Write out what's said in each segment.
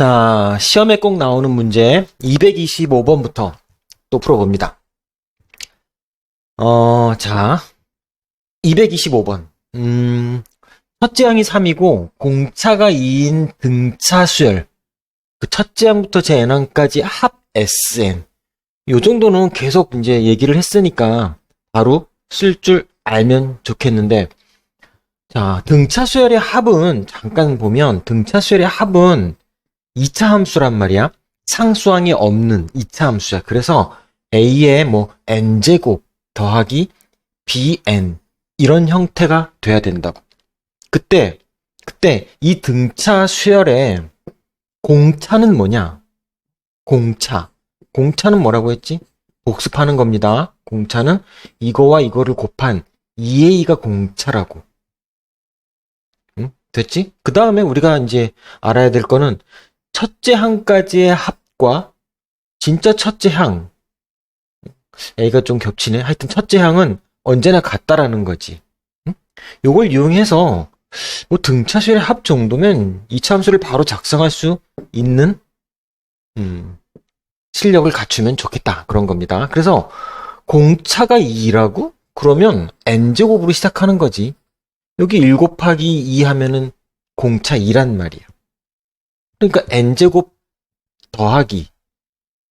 자, 시험에 꼭 나오는 문제 225번부터 또 풀어봅니다. 어, 자, 225번. 음, 첫째 항이 3이고 공차가 2인 등차 수열. 그 첫째 항부터 제 n항까지 합 SN. 요 정도는 계속 이제 얘기를 했으니까 바로 쓸 줄 알면 좋겠는데 자, 등차 수열의 합은 잠깐 보면 등차 수열의 합은 2차 함수란 말이야. 상수항이 없는 2차 함수야. 그래서 a의 뭐 n제곱 더하기 bn 이런 형태가 돼야 된다고. 그때 그때 이 등차 수열의 공차는 뭐냐? 공차. 공차는 뭐라고 했지? 복습하는 겁니다. 공차는 이거와 이거를 곱한 2a가 공차라고. 응? 됐지? 그 다음에 우리가 이제 알아야 될 거는 첫째 항까지의 합과 진짜 첫째 항. A가 좀 겹치네. 하여튼 첫째 항은 언제나 같다라는 거지. 응? 요걸 이용해서 뭐 등차수의 합 정도면 이차 함수를 바로 작성할 수 있는 음, 실력을 갖추면 좋겠다. 그런 겁니다. 그래서 공차가 2라고? 그러면 n제곱으로 시작하는 거지. 여기 1 곱하기 2 하면은 공차 2란 말이야. 그러니까 n제곱 더하기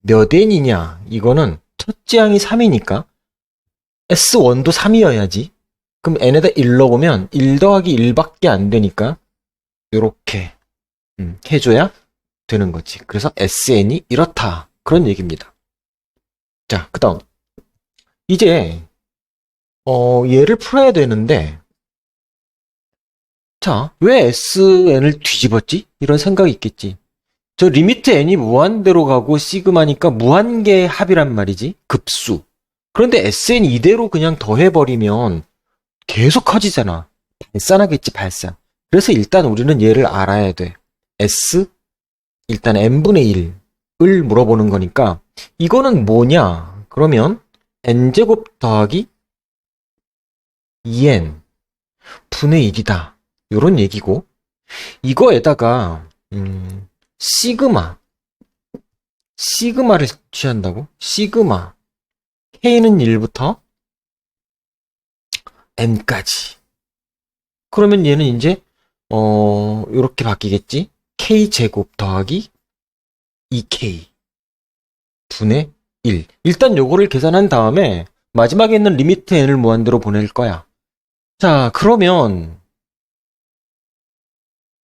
몇 n이냐? 이거는 첫째 항이 3이니까 s1도 3이어야지. 그럼 n에다 1 넣으면 1 더하기 1밖에 안 되니까 요렇게 음, 해줘야 되는 거지. 그래서 sn이 이렇다. 그런 얘기입니다. 자, 그 다음. 이제, 어, 얘를 풀어야 되는데, 자, 왜 sn을 뒤집었지? 이런 생각이 있겠지. 저 리미트 n이 무한대로 가고 시그마니까 무한계의 합이란 말이지. 급수. 그런데 sn 이대로 그냥 더해버리면 계속 커지잖아. 발산하겠지, 발산. 그래서 일단 우리는 얘를 알아야 돼. s, 일단 n분의 1을 물어보는 거니까, 이거는 뭐냐? 그러면 n제곱 더하기 2n 분의 1이다. 요런 얘기고, 이거에다가, 음, 시그마. 시그마를 취한다고? 시그마. k는 1부터 n까지. 그러면 얘는 이제, 어, 요렇게 바뀌겠지? k제곱 더하기 2k 분의 1. 일단 요거를 계산한 다음에 마지막에 있는 리미트 n을 무한대로 보낼 거야. 자, 그러면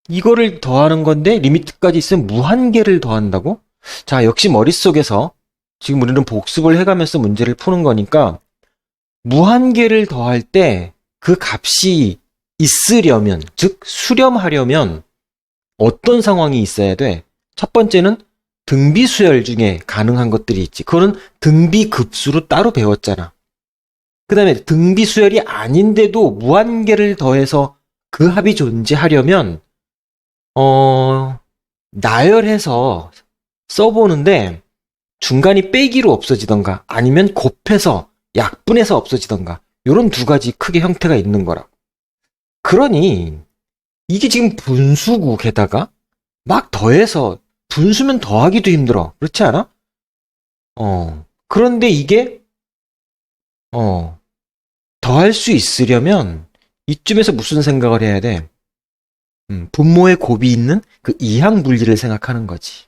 이거를 더하는 건데 리미트까지 있으면 무한계를 더한다고? 자, 역시 머릿속에서 지금 우리는 복습을 해가면서 문제를 푸는 거니까 무한계를 더할 때 그 값이 있으려면, 즉 수렴하려면 어떤 상황이 있어야 돼? 첫 번째는 등비 수열 중에 가능한 것들이 있지. 그거는 등비 급수로 따로 배웠잖아. 그 다음에 등비 수열이 아닌데도 무한계를 더해서 그 합이 존재하려면 어, 나열해서 써보는데 중간이 빼기로 없어지던가 아니면 곱해서 약분해서 없어지던가 이런 두 가지 크게 형태가 있는 거라고. 그러니 이게 지금 분수국에다가 막 더해서 분수면 더하기도 힘들어. 그렇지 않아? 어. 그런데 이게 어. 더할 수 있으려면 이쯤에서 무슨 생각을 해야 돼? 음, 분모의 곱이 있는 그 이항 분리를 생각하는 거지.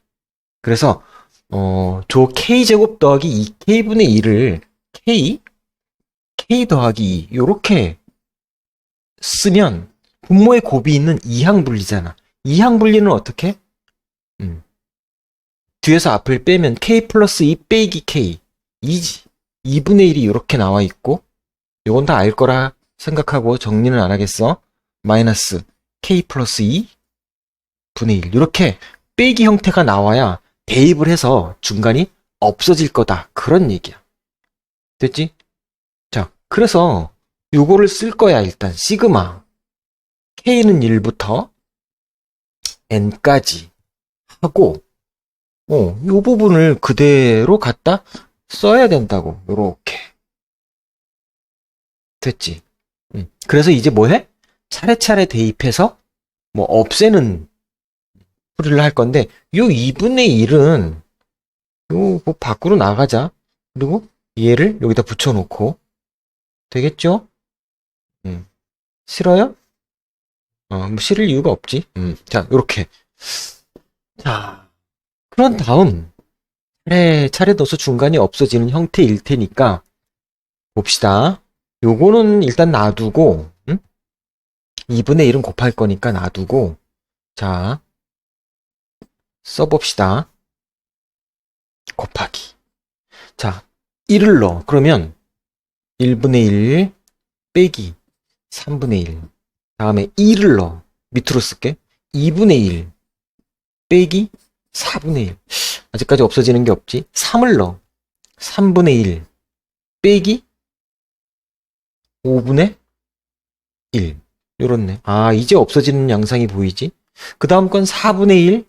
그래서 어, 조 k제곱 더하기 2k분의 1을 k k 더하기 2 요렇게 쓰면 분모의 곱이 있는 이항 분리잖아. 이항 분리는 어떻게? 음. 뒤에서 앞을 빼면 k 플러스 2 빼기 k 2지. 2분의 1이 이렇게 나와 있고 요건 다 알 거라 생각하고 정리는 안 하겠어. 마이너스 k 플러스 2 분의 1 이렇게 빼기 형태가 나와야 대입을 해서 중간이 없어질 거다. 그런 얘기야. 됐지? 자, 그래서 요거를 쓸 거야, 일단. 시그마. k는 1부터 n까지 하고, 어, 요 부분을 그대로 갖다 써야 된다고. 요렇게. 됐지? 음. 그래서 이제 뭐 해? 차례차례 대입해서 뭐 없애는 풀이를 할 건데 요 2분의 1은 요 뭐 밖으로 나가자. 그리고 얘를 여기다 붙여놓고 되겠죠? 음. 싫어요? 어, 뭐 싫을 이유가 없지. 음. 자, 요렇게. 자, 그런 다음 차례 차례 넣어서 중간이 없어지는 형태일 테니까 봅시다. 요거는 일단 놔두고 음? 2분의 1은 곱할 거니까 놔두고 자 써봅시다. 곱하기 자 1을 넣어. 그러면 1분의 1 빼기 3분의 1 다음에 2를 넣어. 밑으로 쓸게. 2분의 1 빼기 4분의 1 아직까지 없어지는 게 없지. 3을 넣어. 3분의 1 빼기 5분의 1 요렇네. 아 이제 없어지는 양상이 보이지. 그 다음 건 4분의 1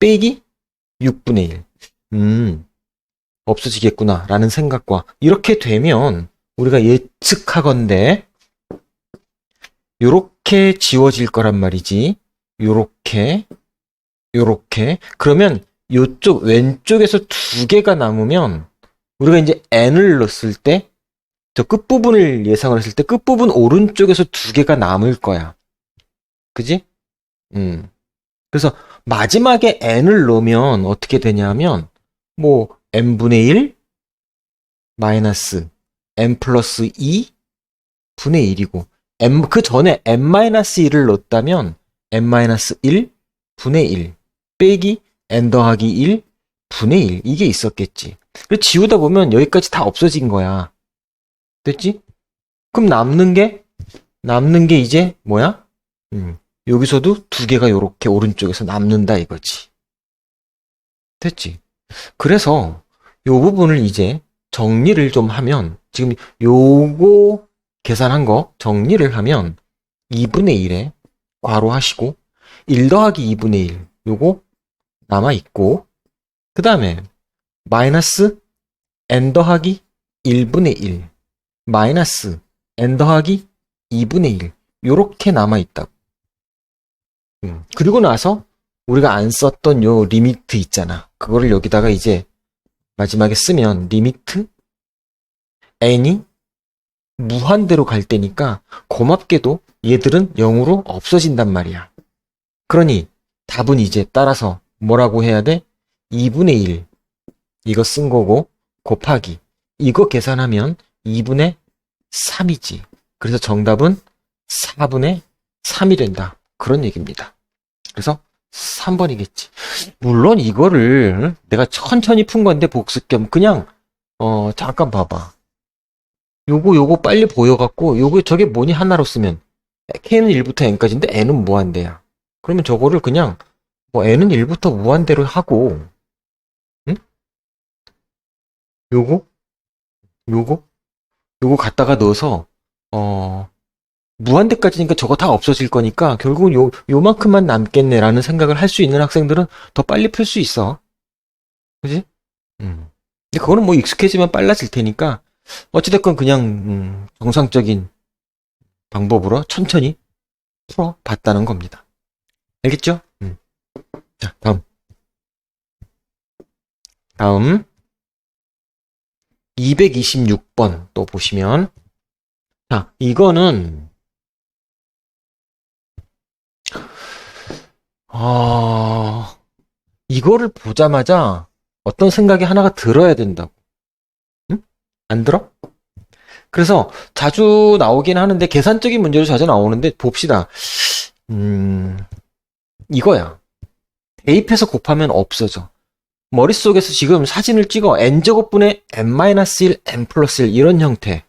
빼기 6분의 1 음, 없어지겠구나, 라는 생각과, 이렇게 되면, 우리가 예측하건대, 요렇게 지워질 거란 말이지. 요렇게, 요렇게. 그러면, 요쪽 왼쪽에서 두 개가 남으면, 우리가 이제 n을 넣었을 때, 저 끝부분을 예상을 했을 때, 끝부분 오른쪽에서 두 개가 남을 거야. 그지? 음. 그래서, 마지막에 n을 넣으면 어떻게 되냐면, 뭐 n분의 1 마이너스 n 플러스 2 분의 1이고 n 그 전에 n 마이너스 1을 넣었다면 n 마이너스 1 분의 1 빼기 n 더하기 1 분의 1 이게 있었겠지. 그래서 지우다 보면 여기까지 다 없어진 거야. 됐지? 그럼 남는 게 남는 게 이제 뭐야? 음, 여기서도 두 개가 요렇게 오른쪽에서 남는다 이거지. 됐지? 그래서 요 부분을 이제 정리를 좀 하면 지금 요거 계산한 거 정리를 하면 2분의 1에 괄호 하시고 1 더하기 2분의 1 요거 남아 있고 그 다음에 마이너스 n 더하기 1분의 1 마이너스 n 더하기 2분의 1 요렇게 남아 있다고 음, 그리고 나서 우리가 안 썼던 요 리미트 있잖아. 그거를 여기다가 이제 마지막에 쓰면 리미트 n이 무한대로 갈 때니까 고맙게도 얘들은 0으로 없어진단 말이야. 그러니 답은 이제 따라서 뭐라고 해야 돼? 2분의 1 이거 쓴 거고 곱하기 이거 계산하면 2분의 3이지. 그래서 정답은 4분의 3이 된다. 그런 얘기입니다. 그래서 3번이겠지. 물론 이거를 내가 천천히 푼 건데 복습 겸 그냥 어 잠깐 봐봐. 요거 요거 빨리 보여갖고 요거 저게 뭐니 하나로 쓰면 k는 1부터 n까지인데 n은 무한대야. 그러면 저거를 그냥 뭐 n은 1부터 무한대로 하고 응? 요거 요거 요거 갖다가 넣어서 어 무한대까지니까 저거 다 없어질 거니까 결국은 요, 요만큼만 남겠네라는 생각을 할 수 있는 학생들은 더 빨리 풀 수 있어. 그지? 음. 근데 그거는 뭐 익숙해지면 빨라질 테니까 어찌됐건 그냥 음, 정상적인 방법으로 천천히 풀어 봤다는 겁니다. 알겠죠? 음. 자, 다음. 다음. 226번 또 보시면 자, 이거는 아, 이거를 보자마자 어떤 생각이 하나가 들어야 된다고. 응? 안 들어? 그래서 자주 나오긴 하는데 계산적인 문제로 자주 나오는데 봅시다. 음, 이거야. 대입해서 곱하면 없어져. 머릿속에서 지금 사진을 찍어 n제곱분의 n-1, n 플러스 1 이런 형태.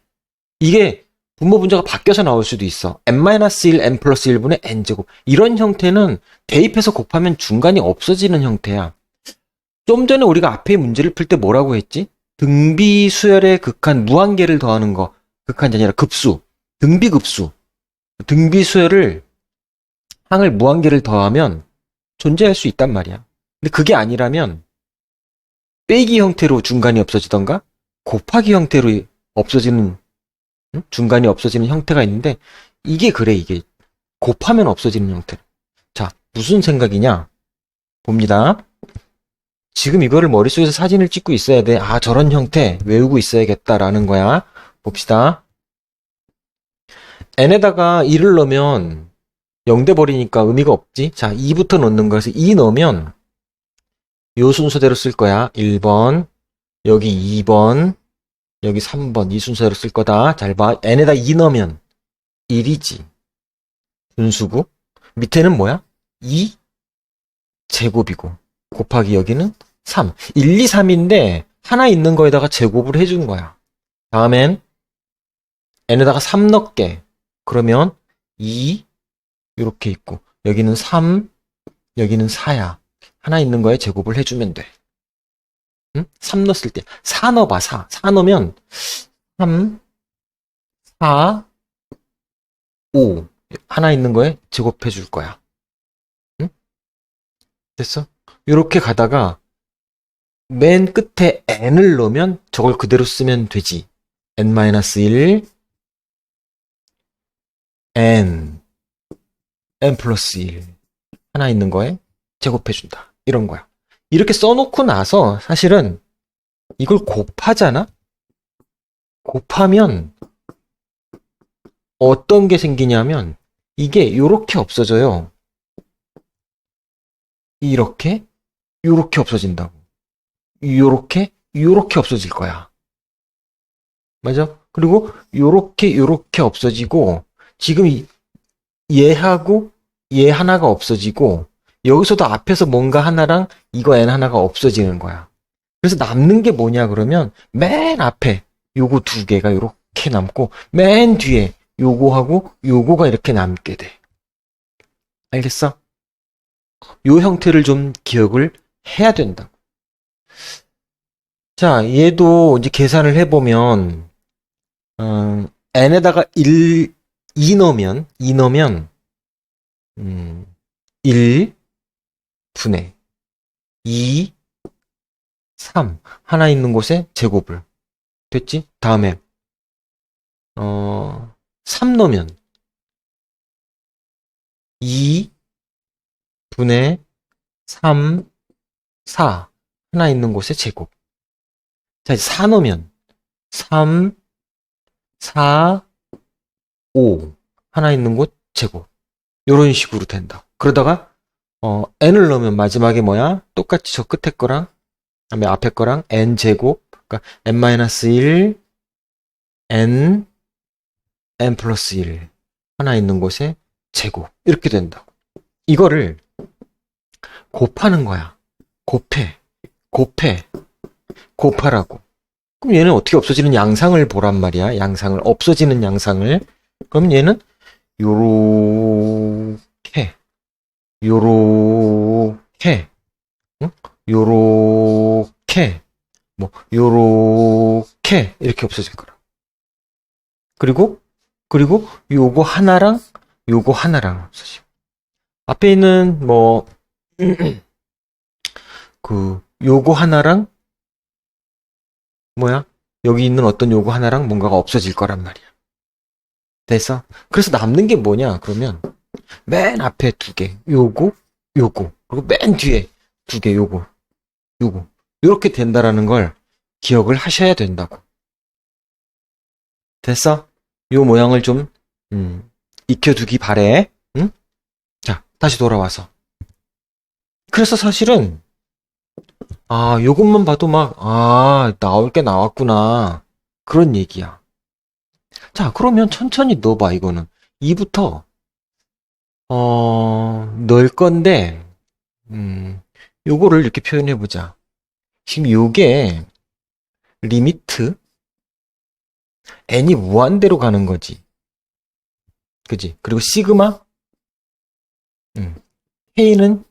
이게 분모 분자가 바뀌어서 나올 수도 있어. n-1, n 플러스 1분의 n제곱. 이런 형태는 대입해서 곱하면 중간이 없어지는 형태야. 좀 전에 우리가 앞에 문제를 풀 때 뭐라고 했지? 등비 수열의 극한 무한계를 더하는 거. 극한이 아니라 급수. 등비 급수. 등비 수열을 항을 무한계를 더하면 존재할 수 있단 말이야. 근데 그게 아니라면 빼기 형태로 중간이 없어지던가 곱하기 형태로 없어지는 응? 중간이 없어지는 형태가 있는데 이게 그래 이게 곱하면 없어지는 형태. 자 무슨 생각이냐? 봅니다. 지금 이거를 머릿속에서 사진을 찍고 있어야 돼. 아, 저런 형태 외우고 있어야겠다라는 거야. 봅시다. n에다가 2를 넣으면 0돼 버리니까 의미가 없지. 자, 2부터 넣는 거에서 2 넣으면 요 순서대로 쓸 거야. 1번, 여기 2번, 여기 3번 이 순서대로 쓸 거다. 잘 봐. n에다 2 넣으면 1이지. 분수고 밑에는 뭐야? 2 제곱이고 곱하기 여기는 3. 1, 2, 3인데 하나 있는 거에다가 제곱을 해준 거야. 다음엔 n에다가 3 넣게. 그러면 2 이렇게 있고 여기는 3 여기는 4야. 하나 있는 거에 제곱을 해주면 돼. 응? 3 넣었을 때 4 넣어봐 4. 4 넣으면 3 4 5 하나 있는 거에 제곱해 줄 거야. 응? 됐어? 이렇게 가다가 맨 끝에 n을 넣으면 저걸 그대로 쓰면 되지. n-1 n n 플러스 1 하나 있는 거에 제곱해 준다. 이런 거야. 이렇게 써놓고 나서 사실은 이걸 곱하잖아? 곱하면 어떤 게 생기냐면 이게 이렇게 없어져요. 이렇게, 이렇게 없어진다고. 요렇게, 요렇게 없어질 거야. 맞아? 그리고 요렇게, 요렇게 없어지고 지금 이- 얘하고 얘 하나가 없어지고 여기서도 앞에서 뭔가 하나랑 이거 n 하나가 없어지는 거야. 그래서 남는 게 뭐냐 그러면 맨 앞에 요거 두 개가 요렇게 남고 맨 뒤에 요거하고 요거가 이렇게 남게 돼. 알겠어? 요 형태를 좀 기억을 해야 된다. 자, 얘도 이제 계산을 해보면, 음, n에다가 1, 2 넣으면, 2 넣으면, 음, 1 분의 2, 3. 하나 있는 곳에 제곱을. 됐지? 다음에, 어, 3 넣으면 2 분의 3, 4 하나 있는 곳에 제곱. 자, 이제 4 넣으면 3, 4, 5 하나 있는 곳 제곱. 요런 식으로 된다. 그러다가 어, n을 넣으면 마지막에 뭐야? 똑같이 저 끝에 거랑 그다음에 앞에 거랑 n 제곱 그러니까 n-1 n n 플러스 1 하나 있는 곳에 제곱 이렇게 된다. 이거를 곱하는 거야. 곱해, 곱해, 곱하라고. 그럼 얘는 어떻게 없어지는 양상을 보란 말이야. 양상을 없어지는 양상을. 그럼 얘는 요렇게, 요렇게, 응? 요렇게, 뭐 요렇게 이렇게 없어질 거라. 그리고 그리고 요거 하나랑 요거 하나랑 없어지고. 앞에 있는 뭐 그 요거 하나랑 뭐야? 여기 있는 어떤 요거 하나랑 뭔가가 없어질 거란 말이야. 됐어? 그래서 남는 게 뭐냐? 그러면 맨 앞에 두 개, 요거, 요거, 그리고 맨 뒤에 두 개, 요거, 요거. 이렇게 된다라는 걸 기억을 하셔야 된다고. 됐어? 요 모양을 좀 음, 익혀두기 바래. 응? 자, 다시 돌아와서. 그래서 사실은 아, 요것만 봐도 막, 아, 나올 게 나왔구나. 그런 얘기야. 자, 그러면 천천히 넣어봐, 이거는. 2부터, 어, 넣을 건데, 음, 요거를 이렇게 표현해 보자. 지금 요게, 리미트, n이 무한대로 가는 거지. 그지? 그리고 시그마, 음, k는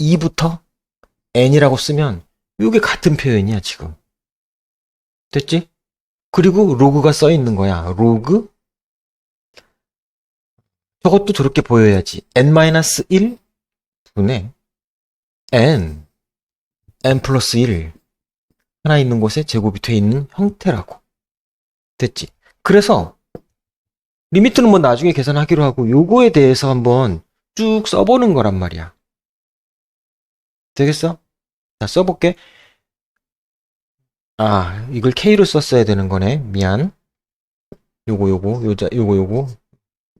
2부터 n이라고 쓰면 이게 같은 표현이야 지금 됐지? 그리고 로그가 써 있는 거야 로그 저것도 저렇게 보여야지 n-1 분의 n n 플러스 1 하나 있는 곳에 제곱이 돼 있는 형태라고 됐지? 그래서 리미트는 뭐 나중에 계산하기로 하고 요거에 대해서 한번 쭉 써보는 거란 말이야 되겠어? 자, 써볼게. 아, 이걸 K로 썼어야 되는 거네. 미안. 요거, 요거, 요자, 요거, 요거,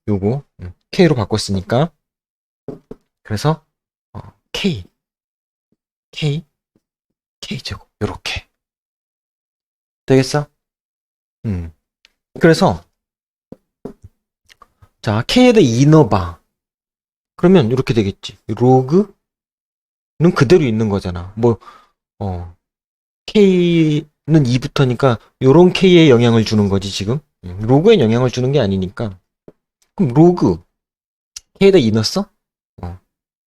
요거. 음, K로 바꿨으니까. 그래서, 어, K. K. K제곱. 요렇게. 되겠어? 음. 그래서, 자, K에다 2 넣어봐. 그러면 이렇게 되겠지. 로그는 그대로 있는 거잖아. 뭐, 어, K는 2부터니까 요런 K에 영향을 주는 거지, 지금. 음, 로그에 영향을 주는 게 아니니까. 그럼 로그. K에다 2 넣었어? 어,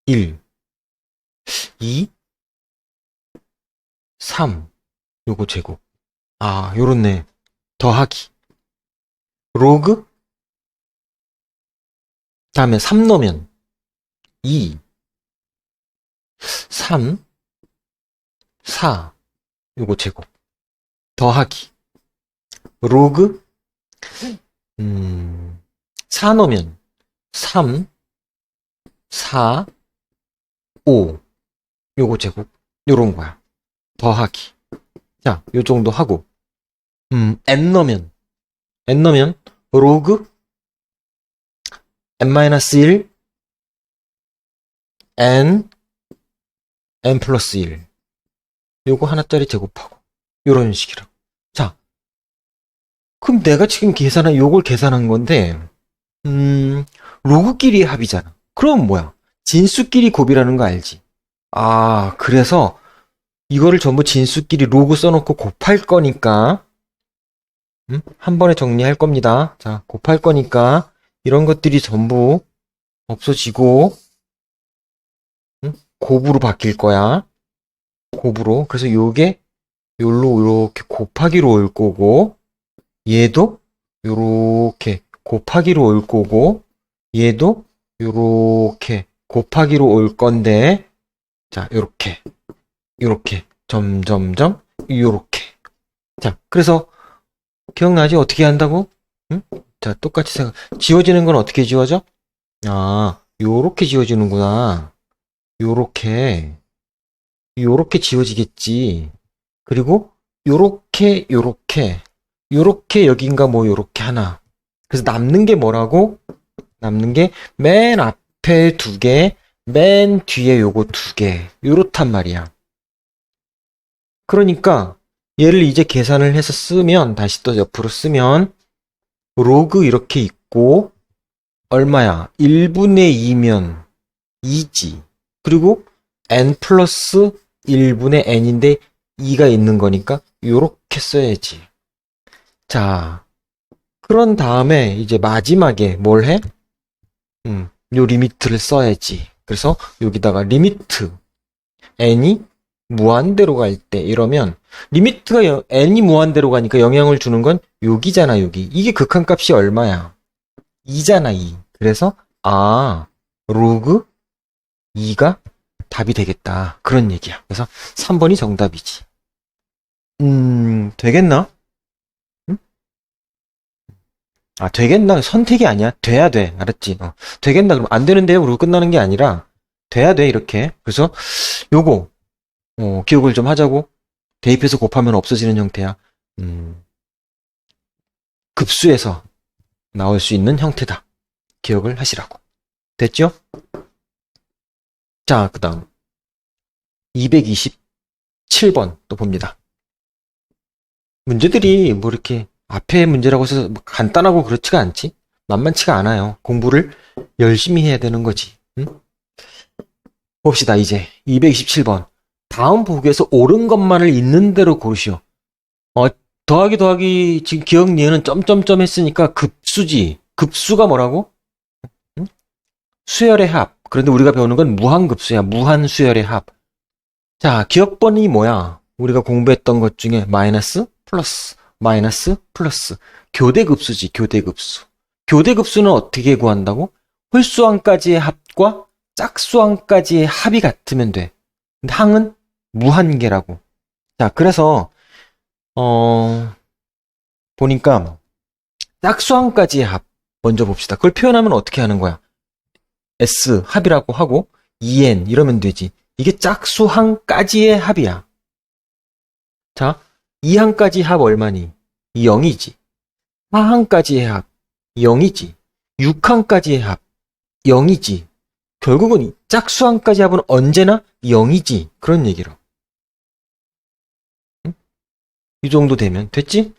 1, 2, 3. 요거 제곱. 아, 요렇네. 더하기. 로그? 다음에 3 넣으면 2, 3, 4. 요거 제곱. 더하기. 로그? 음, 4 넣으면 3, 4, 5. 요거 제곱. 요런 거야. 더하기. 자, 요 정도 하고. 음, n 넣으면, n 넣으면, 로그, n-1, n, n 플러스 1. 요거 하나짜리 제곱하고. 요런 식이라. 자. 그럼 내가 지금 계산한, 요걸 계산한 건데, 음, 로그끼리의 합이잖아. 그럼 뭐야? 진수끼리 곱이라는 거 알지? 아, 그래서, 이거를 전부 진수끼리 로그 써놓고 곱할 거니까, 음? 한 번에 정리할 겁니다. 자, 곱할 거니까, 이런 것들이 전부 없어지고, 음? 곱으로 바뀔 거야. 곱으로. 그래서 요게, 요로, 요렇게 곱하기로 올 거고, 얘도, 요렇게 곱하기로 올 거고, 얘도, 요렇게 곱하기로 올 건데, 자, 요렇게. 요렇게 점점점 요렇게. 자 그래서 기억나지? 어떻게 한다고? 응? 자 똑같이 생각 지워지는 건 어떻게 지워져? 아 요렇게 지워지는구나. 요렇게 요렇게 지워지겠지. 그리고 요렇게 요렇게 요렇게 여긴가 뭐 요렇게 하나 그래서 남는 게 뭐라고 남는 게 맨 앞에 두 개 맨 뒤에 요거 두 개 요렇단 말이야 그러니까 얘를 이제 계산을 해서 쓰면 다시 또 옆으로 쓰면 로그 이렇게 있고 얼마야? 1분의 2면 2지. 그리고 n 플러스 1분의 n인데 2가 있는 거니까 요렇게 써야지. 자, 그런 다음에 이제 마지막에 뭘 해? 음, 요 리미트를 써야지. 그래서 여기다가 리미트 n이 무한대로 갈 때 이러면 리미트가 여- n이 무한대로 가니까 영향을 주는 건 여기잖아 여기 이게 극한값이 얼마야 2잖아 2 그래서 아 로그 2가 답이 되겠다 그런 얘기야 그래서 3번이 정답이지 음 되겠나? 응? 아 되겠나 선택이 아니야 돼야 돼 알았지 어. 되겠나 그럼 안 되는데요 그러고 끝나는 게 아니라 돼야 돼 이렇게 그래서 요거 어, 기억을 좀 하자고. 대입해서 곱하면 없어지는 형태야. 음, 급수에서 나올 수 있는 형태다. 기억을 하시라고. 됐죠? 자, 그 다음. 227번 또 봅니다. 문제들이 뭐 이렇게 앞에 문제라고 해서 뭐 간단하고 그렇지가 않지? 만만치가 않아요. 공부를 열심히 해야 되는 거지. 응? 봅시다, 이제. 227번. 다음 보기에서 옳은 것만을 있는 대로 고르시오. 어, 더하기 더하기 지금 기억 니은은 점점점 했으니까 급수지. 급수가 뭐라고? 응? 수열의 합. 그런데 우리가 배우는 건 무한급수야. 무한수열의 합. 자, 기억번이 뭐야? 우리가 공부했던 것 중에 마이너스, 플러스, 마이너스, 플러스. 교대 급수지, 교대 급수. 교대 급수는 어떻게 구한다고? 홀수항까지의 합과 짝수항까지의 합이 같으면 돼. 근데 항은 무한계라고. 자, 그래서, 어, 보니까, 짝수항까지의 합, 먼저 봅시다. 그걸 표현하면 어떻게 하는 거야? S, 합이라고 하고, 2n, 이러면 되지. 이게 짝수항까지의 합이야. 자, 2항까지 합 얼마니? 0이지. 4항까지의 합 0이지. 6항까지의 합 0이지. 결국은 이 짝수항까지 합은 언제나 0이지. 그런 얘기로. 응? 이 정도 되면 됐지?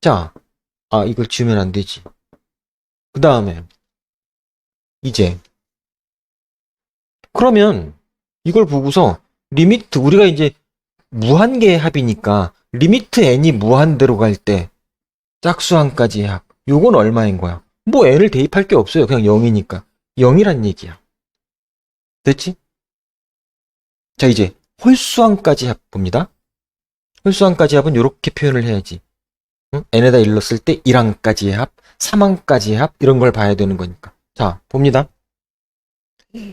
자, 아, 이걸 지우면 안 되지. 그 다음에, 이제, 그러면, 이걸 보고서, 리미트, 우리가 이제, 무한계의 합이니까, 리미트 n이 무한대로 갈 때, 짝수항까지의 합, 요건 얼마인 거야? 뭐 n을 대입할 게 없어요. 그냥 0이니까. 0이란 얘기야. 됐지? 자, 이제, 홀수항까지 합 봅니다. 홀수항까지 합은 이렇게 표현을 해야지. 응? n에다 1 넣었을 때 1항까지의 합, 3항까지의 합 이런 걸 봐야 되는 거니까. 자, 봅니다.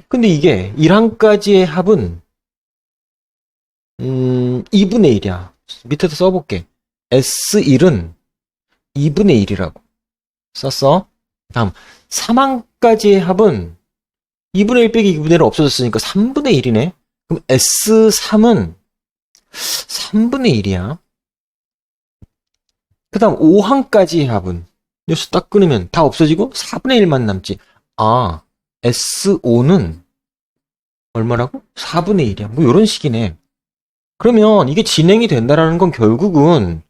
근데 이게 1항까지의 합은 음, 2분의 1이야. 밑에다 써볼게. S1은 2분의 1이라고 썼어. 다음 3항까지의 합은 2분의 1 빼기 2분의 1 없어졌으니까 3분의 1이네. 그럼 S3은 3분의 1이야. 그 다음 5항까지의 합은 여기서 딱 끊으면 다 없어지고 4분의 1만 남지. 아, S5는 얼마라고? 4분의 1이야. 뭐 이런 식이네. 그러면 이게 진행이 된다라는 건 결국은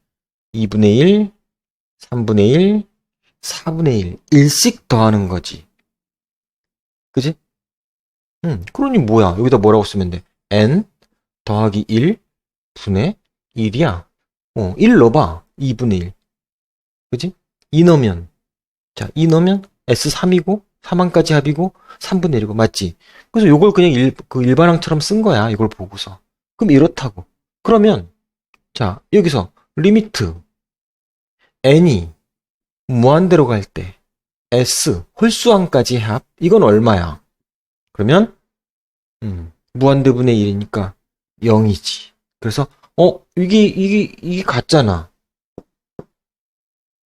2분의 1, 3분의 1, 4분의 1, 1씩 더하는 거지. 그지? 응, 그러니 뭐야? 여기다 뭐라고 쓰면 돼? n 더하기 1 분의 1이야. 어, 1 넣어봐. 2분의 1. 그지? 2 넣으면, 자, 2 넣으면 S3이고, 3항까지 합이고, 3분의 1이고, 맞지? 그래서 요걸 그냥 일, 그 일반항처럼 쓴 거야. 이걸 보고서. 그럼 이렇다고. 그러면, 자, 여기서, 리미트, n이 무한대로 갈 때, s, 홀수항까지 합, 이건 얼마야? 그러면, 음, 무한대분의 1이니까 0이지. 그래서, 어, 이게, 이게, 이게 같잖아.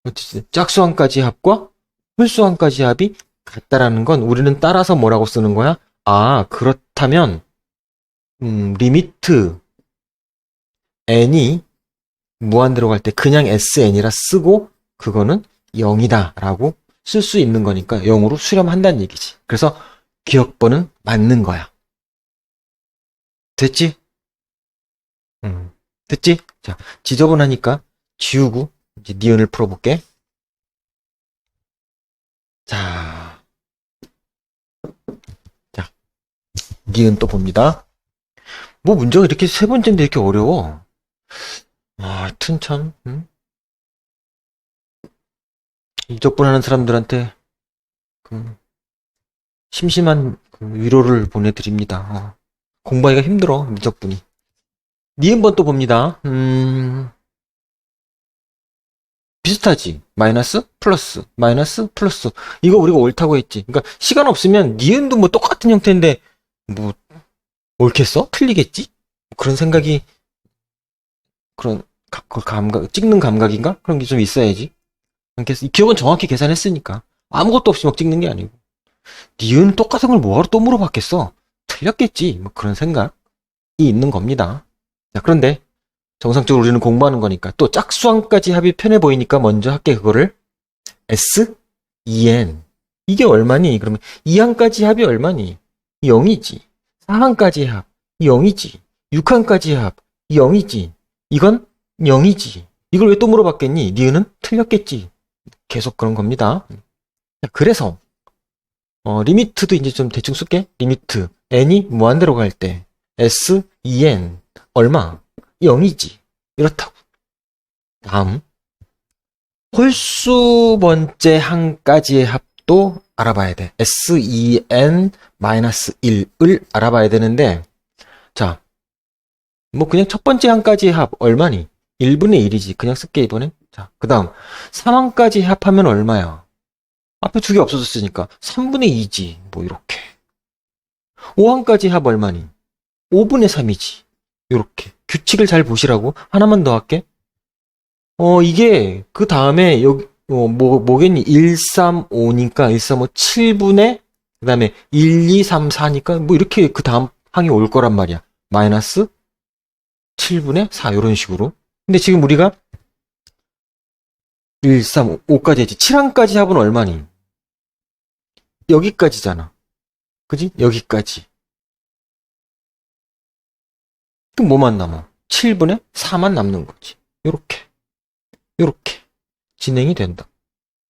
어쨌든 짝수항까지 합과 홀수항까지 합이 같다라는 건 우리는 따라서 뭐라고 쓰는 거야? 아, 그렇다면 음, 리미트 n이 무한대로 갈 때 그냥 sn이라 쓰고 그거는 0이다 라고 쓸 수 있는 거니까 0으로 수렴한다는 얘기지. 그래서 기억번은 맞는 거야. 됐지? 음, 됐지? 자, 지저분하니까 지우고 이제 니은을 풀어볼게. 자, 자, 니은 또 봅니다. 뭐 문제가 이렇게 세 번째인데 이렇게 어려워. 아, 하여튼 참, 음? 이적분하는 사람들한테 그 심심한 그 위로를 보내드립니다. 어. 공부하기가 힘들어, 미적분이. 니은번 또 봅니다. 음, 비슷하지. 마이너스, 플러스, 마이너스, 플러스. 이거 우리가 옳다고 했지. 그러니까 시간 없으면 니은도 뭐 똑같은 형태인데 뭐 옳겠어? 틀리겠지? 그런 생각이 그런 가- 그 감각, 찍는 감각인가? 그런 게 좀 있어야지. 그래서 이 기억은 정확히 계산했으니까 아무것도 없이 막 찍는 게 아니고 니은 똑같은 걸 뭐하러 또 물어봤겠어? 틀렸겠지. 뭐 그런 생각이 있는 겁니다. 자, 그런데 정상적으로 우리는 공부하는 거니까 또 짝수항까지 합이 편해 보이니까 먼저 할게 그거를 S, 2N 이게 얼마니? 그러면 2항까지 합이 얼마니? 0이지 4항까지 합 0이지 6항까지 합 0이지 이건 0이지 이걸 왜 또 물어봤겠니? 니은은 틀렸겠지 계속 그런 겁니다 자, 그래서 어, 리미트도 이제 좀 대충 쓸게 리미트 n이 무한대로 갈 때 S, 2N 얼마? 0이지. 이렇다고. 다음. 홀수 번째 항까지의 합도 알아봐야 돼. S2N-1을 알아봐야 되는데, 자, 뭐 그냥 첫 번째 항까지의 합 얼마니? 1분의 1이지. 그냥 쓸게, 이번엔. 자, 그 다음. 3항까지 합하면 얼마야? 앞에 두 개 없어졌으니까 3분의 2지. 뭐 이렇게. 5항까지 합 얼마니? 5분의 3이지. 요렇게. 규칙을 잘 보시라고. 하나만 더 할게. 어, 이게, 그 다음에, 여기, 어, 뭐, 뭐겠니? 1, 3, 5니까, 1, 3, 5, 7분의, 그 다음에 1, 2, 3, 4니까, 뭐, 이렇게 그 다음 항이 올 거란 말이야. 마이너스 7분의 4 이런 식으로. 근데 지금 우리가 1, 3, 5까지 했지. 7항까지 합은 얼마니? 여기까지잖아. 그지? 여기까지. 그럼 뭐만 남아? 7분의 4만 남는 거지. 요렇게. 요렇게. 진행이 된다.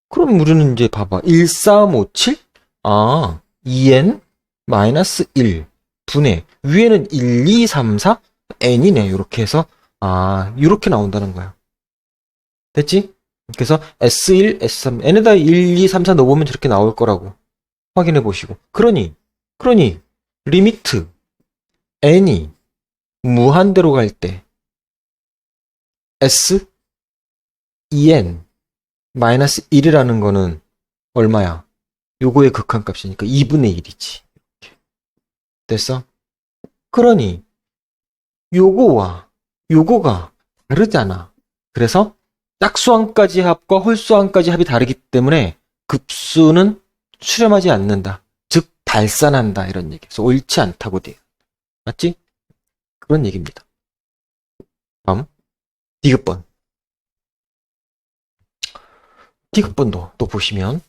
그럼 우리는 이제 봐봐. 1, 3, 5, 7? 아, 2n 마이너스 1 분의 위에는 1, 2, 3, 4 n이네. 요렇게 해서 아, 요렇게 나온다는 거야. 됐지? 그래서 S1, S3, n에다 1, 2, 3, 4 넣어보면 저렇게 나올 거라고 확인해 보시고. 그러니, 그러니 리미트 n이 무한대로 갈 때 S 2n 마이너스 1이라는 거는 얼마야? 요거의 극한값이니까 2분의 1이지. 이렇게. 됐어? 그러니 요거와 요거가 다르잖아. 그래서 짝수항까지 합과 홀수항까지 합이 다르기 때문에 급수는 수렴하지 않는다. 즉 발산한다 이런 얘기. 그래서 옳지 않다고 돼요. 맞지? 그런 얘기입니다. 다음 디귿번. 디귿번도 또 보시면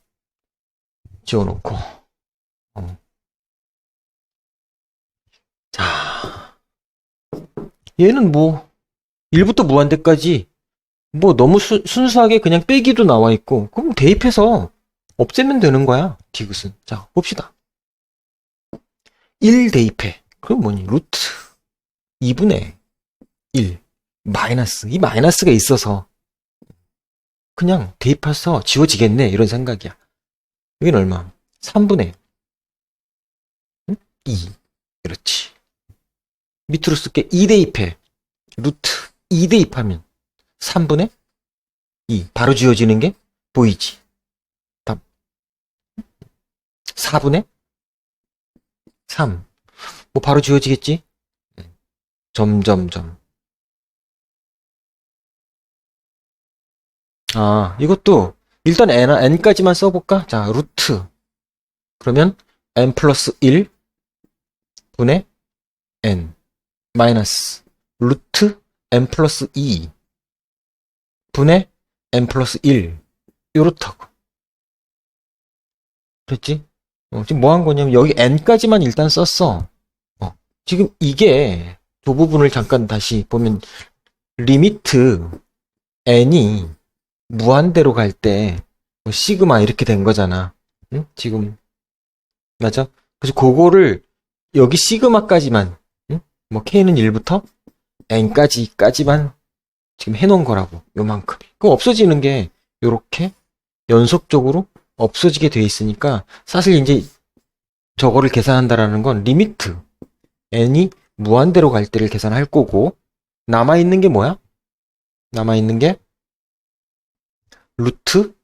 지워놓고 어. 자. 얘는 뭐 1부터 무한대까지 뭐 너무 수- 순수하게 그냥 빼기도 나와 있고 그럼 대입해서 없애면 되는 거야 디귿은. 자 봅시다. 1 대입해. 그럼 뭐니? 루트 2분의 1 마이너스. 이 마이너스가 있어서 그냥 대입해서 지워지겠네 이런 생각이야. 여긴 얼마? 3분의 2 그렇지. 밑으로 쓸게. 2 대입해. 루트. 2 대입하면 3분의 2 바로 지워지는 게 보이지? 답. 4분의 3 뭐 바로 지워지겠지? 점점점 아. 이것도 일단 n, n까지만 써볼까? 자 루트. 그러면 n 플러스 1 분의 n 마이너스 루트 n 플러스 2 분의 n 플러스 1 요렇다고. 그랬지? 어, 지금 뭐 한 거냐면 여기 n까지만 일단 썼어. 어, 지금 이게 두 부분을 잠깐 다시 보면 리미트 n이 무한대로 갈 때 시그마 이렇게 된 거잖아 응? 지금 맞아? 그래서 그거를 여기 시그마까지만 응? 뭐 k는 1부터 n까지까지만 지금 해놓은 거라고 요만큼 그럼 없어지는 게 요렇게 연속적으로 없어지게 돼 있으니까 사실 이제 저거를 계산한다라는 건 리미트 n이 무한대로 갈 때를 계산할 거고 남아 있는 게 뭐야? 남아 있는 게 루트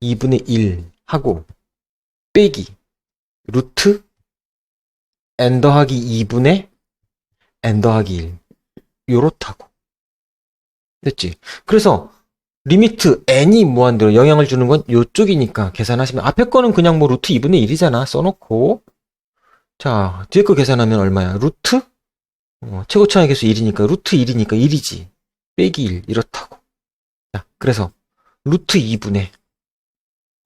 2분의 1 하고 빼기. 루트 n 더하기 2분의 n 더하기 1 요렇다고. 됐지? 그래서 리미트 n이 무한대로 영향을 주는 건 요쪽이니까 계산하시면 앞에 거는 그냥 뭐 루트 2분의 1이잖아. 써놓고. 자 뒤에 거 계산하면 얼마야? 루트? 어, 최고차의 개수 1이니까 루트 1이니까 1이지. 빼기 1 이렇다고. 자 그래서 루트 2분의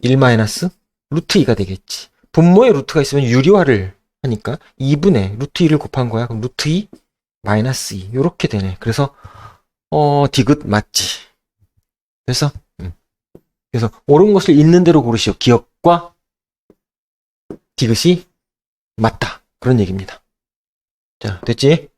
1 마이너스 루트 2가 되겠지 분모에 루트가 있으면 유리화를 하니까 2분의 루트 2를 곱한 거야 그럼 루트 2 마이너스 2 요렇게 되네 그래서 어 디귿 맞지 됐어? 음. 그래서 옳은 것을 있는 대로 고르시오. 기억과 디귿이 맞다. 그런 얘기입니다. 자, 됐지?